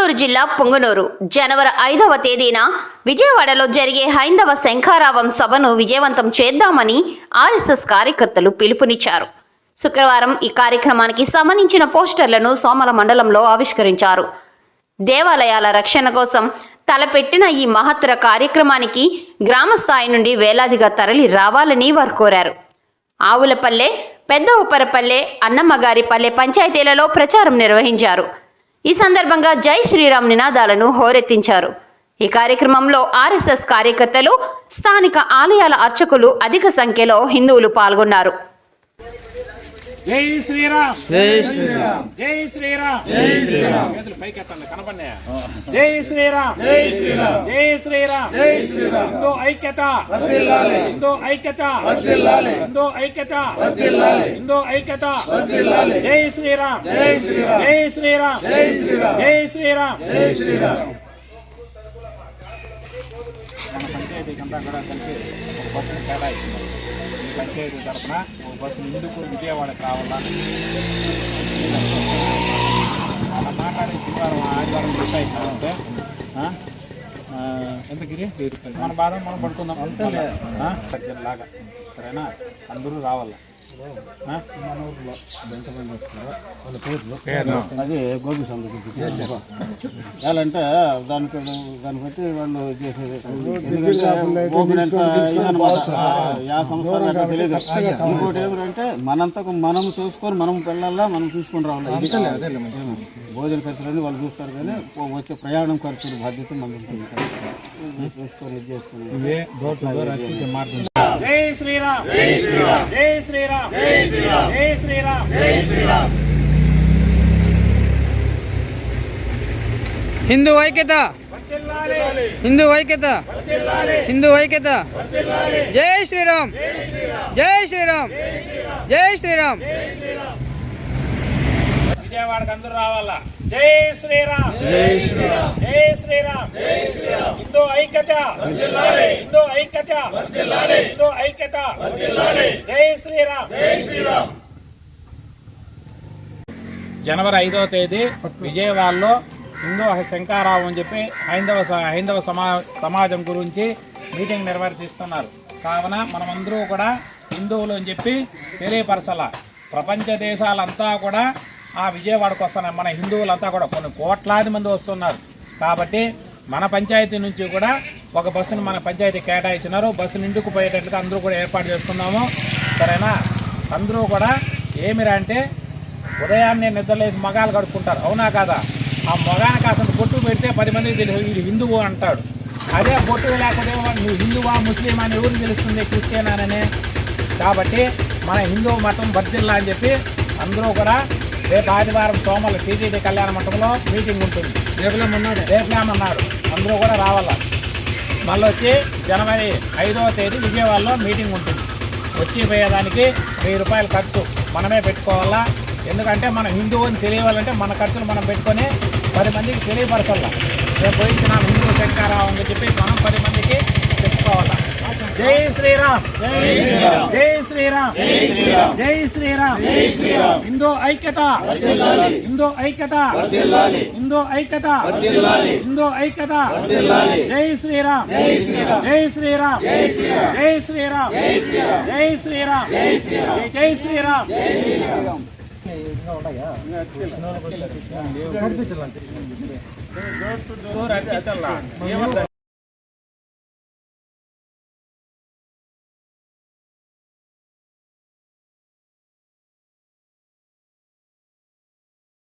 గుంటూరు జిల్లా పొంగనూరు. జనవరి ఐదవ తేదీన విజయవాడలో జరిగే హైందవ శంఖారావం సభను విజయవంతం చేద్దామని ఆర్ఎస్ఎస్ కార్యకర్తలు పిలుపునిచ్చారు. శుక్రవారం ఈ కార్యక్రమానికి సంబంధించిన పోస్టర్లను సోమల మండలంలో ఆవిష్కరించారు. దేవాలయాల రక్షణ కోసం తలపెట్టిన ఈ మహత్తర కార్యక్రమానికి గ్రామ స్థాయి నుండి వేలాదిగా తరలి రావాలని వారు కోరారు. ఆవులపల్లె పెద్ద ఉప్పరపల్లె అన్నమ్మగారిపల్లె పంచాయతీలలో ప్రచారం నిర్వహించారు. ఈ సందర్భంగా జై శ్రీరామ్ నినాదాలను హోరెత్తించారు. ఈ కార్యక్రమంలో ఆర్ఎస్ఎస్ కార్యకర్తలు స్థానిక ఆలయాల అర్చకులు అధిక సంఖ్యలో హిందువులు పాల్గొన్నారు. జై శ్రీరామ్. జై శ్రీరామ్. జై శ్రీరామ్. జై శ్రీరామ్. పైకెత్తండి కనపడినాయా జై శ్రీరామ్ జై శ్రీరామ్ జై శ్రీరామ్ జై శ్రీరామ్ హిందూ ఐక్యత హిందూ ఐక్యత హిందూ ఐక్యత హిందూ ఐక్యత జై శ్రీరామ్ జై శ్రీరామ్ జై శ్రీరామ్ జై శ్రీరామ్ జై శ్రీరామ్ జై శ్రీరామ్ మన పంచాయతీకి అంతా కూడా కలిసి ఒక బస్సును కేటాయించినారు ఈ పంచాయతీ తరఫున ఒక బస్సు ఎందుకు విజయవాడకి రావాలా ఇచ్చినామంటే ఎంత గిరి మన బాధ మనం పడుకుందాం. అంతే లాగా. సరేనా? అందరూ రావాలా? ఆ? పేర్లు. అది గోబీ సంబంధించి ఎలా అంటే దానికి దాన్ని బట్టి వాళ్ళు చేసేది ఎందుకంటే. ఆ, యా సంవత్సరం అంటే తెలియదు ఇంకోటి ఏమిటంటే మనంతకు మనం చూసుకొని మనం వెళ్ళాలా మనం చూసుకొని రావాలి భోజన ఖర్చులన్నీ వాళ్ళు చూస్తారు కానీ వచ్చే ప్రయాణం ఖర్చులు బాధ్యత మనం చూసుకొని ఇది చేసుకొని జై శ్రీరామ్ జై శ్రీరామ్ జై శ్రీరామ్ జై శ్రీరామ్ జై శ్రీరామ్ జై శ్రీరామ్ హిందూ ఐక్యత హిందూ ఐక్యత హిందూ ఐక్యత జై శ్రీరామ్ జై శ్రీరామ్ జై శ్రీరామ్ విజయవాడకి అందరూ రావాలా? జై శ్రీరామ్. జై శ్రీరామ్. జై శ్రీరామ్. జై శ్రీరామ్. హిందూ ఐక్యత. హిందూ ఐక్యత. హిందూ ఐక్యత. జై శ్రీరామ్. జై శ్రీరామ్. జనవరి ఐదవ తేదీ విజయవాడలో హిందూ శంకారావు అని చెప్పి హైందవ హైందవ సమా సమాజం గురించి మీటింగ్ నిర్వర్తిస్తున్నారు. కావున మనమందరూ కూడా హిందువులు అని చెప్పి తెలియపరచాల. ప్రపంచ దేశాలంతా కూడా ఆ విజయవాడకు వస్తున్నారు మన హిందువులంతా కూడా కొన్ని కోట్లాది మంది వస్తున్నారు. కాబట్టి మన పంచాయతీ నుంచి కూడా ఒక బస్సును మన పంచాయతీ కేటాయించినారు. బస్సు నిండుకు పోయేటట్లుగా అందరూ కూడా ఏర్పాటు చేసుకున్నాము. సరేనా? అందరూ కూడా ఏమిరా అంటే ఉదయాన్నే నిద్రలేసి మగాలు కడుక్కుంటారు. అవునా కదా? ఆ మగానికి అసలు బొట్టు పెడితే పది మందికి తెలుసు వీడు హిందువు అంటాడు. అదే బొట్టు లేకపోతే నువ్వు హిందువా ముస్లిం అని ఎవరికి తెలుస్తుంది? క్రిస్టియన్ అని? కాబట్టి మన హిందూ మతం బర్దిల్లా అని చెప్పి అందరూ కూడా రేపు ఆదివారం సోమల టీటీడీ కళ్యాణ మండపంలో మీటింగ్ ఉంటుంది. రేపులేమన్నాడు రేపులేమన్నాడు అందరూ కూడా రావాలా? మళ్ళీ వచ్చి జనవరి ఐదవ తేదీ విజయవాడలో మీటింగ్ ఉంటుంది. వచ్చి పోయేదానికి వెయ్యి రూపాయలు ఖర్చు మనమే పెట్టుకోవాలా? ఎందుకంటే మనం హిందువు అని తెలియాలంటే మన ఖర్చులు మనం పెట్టుకొని పది మందికి తెలియపరచాలా? రేపు పోయించిన హిందూ శంకారావు అని చెప్పి మనం పది మందికి చెప్పుకోవాలా జై శ్రీరామ్ జై శ్రీరామ్ జై శ్రీరామ్ జై శ్రీరామ్ జై శ్రీరామ్ జై శ్రీరామ్ హిందూ ఐక్యత హిందూ ఐక్యత హిందూ ఐక్యత హిందూ ఐక్యత జై శ్రీరామ్ జై శ్రీరామ్ జై శ్రీరామ్ జై శ్రీరామ్ జై శ్రీరామ్ జై శ్రీరామ్ జై